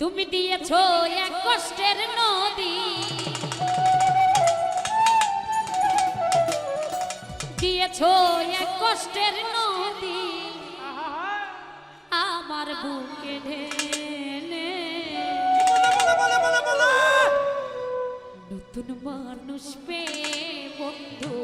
তুমি দিয়েছ এক কষ্টের নদী। দিয়েছ এক কষ্টের নদী। আমার বুকে নতুন মানুষ পেয়ে বন্ধু।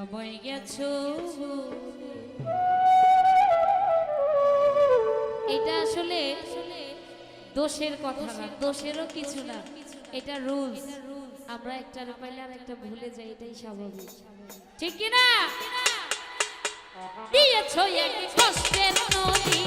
আমায় গেছো। এটা আসলে দোষের কথা না। দোষেরও কিছু না। এটা রুল আমরা একটা পাইলে আর একটা ভুলে যাই, এটাই স্বাভাবিক। ঠিক কিনা? দিয়েছ এক কষ্টের নদী।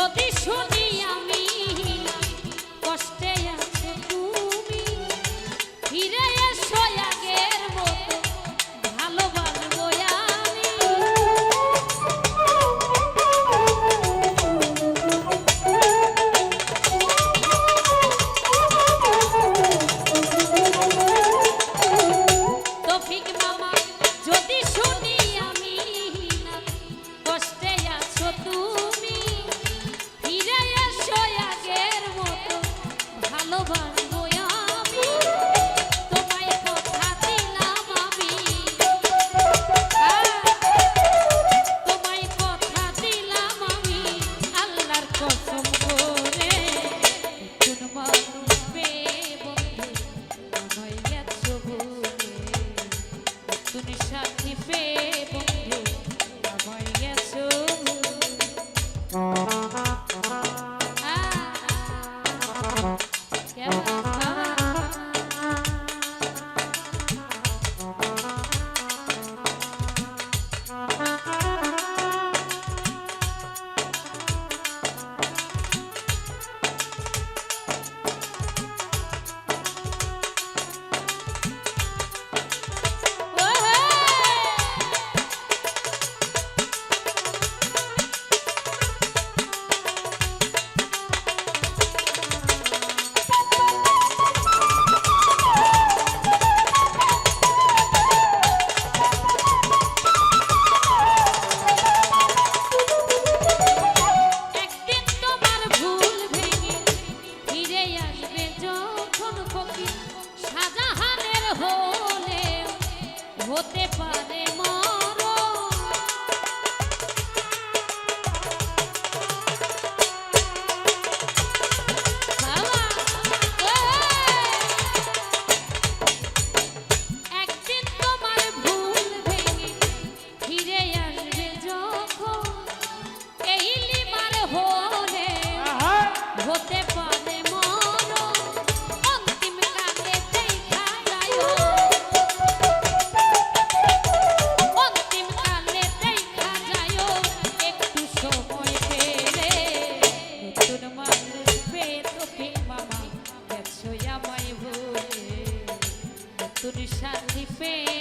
Yo te suelto. হতে পারে। একজন মানুষ পেয়ে তোকে মামা গেছো আমায় ভুলে। পেয়ে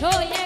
Thôi,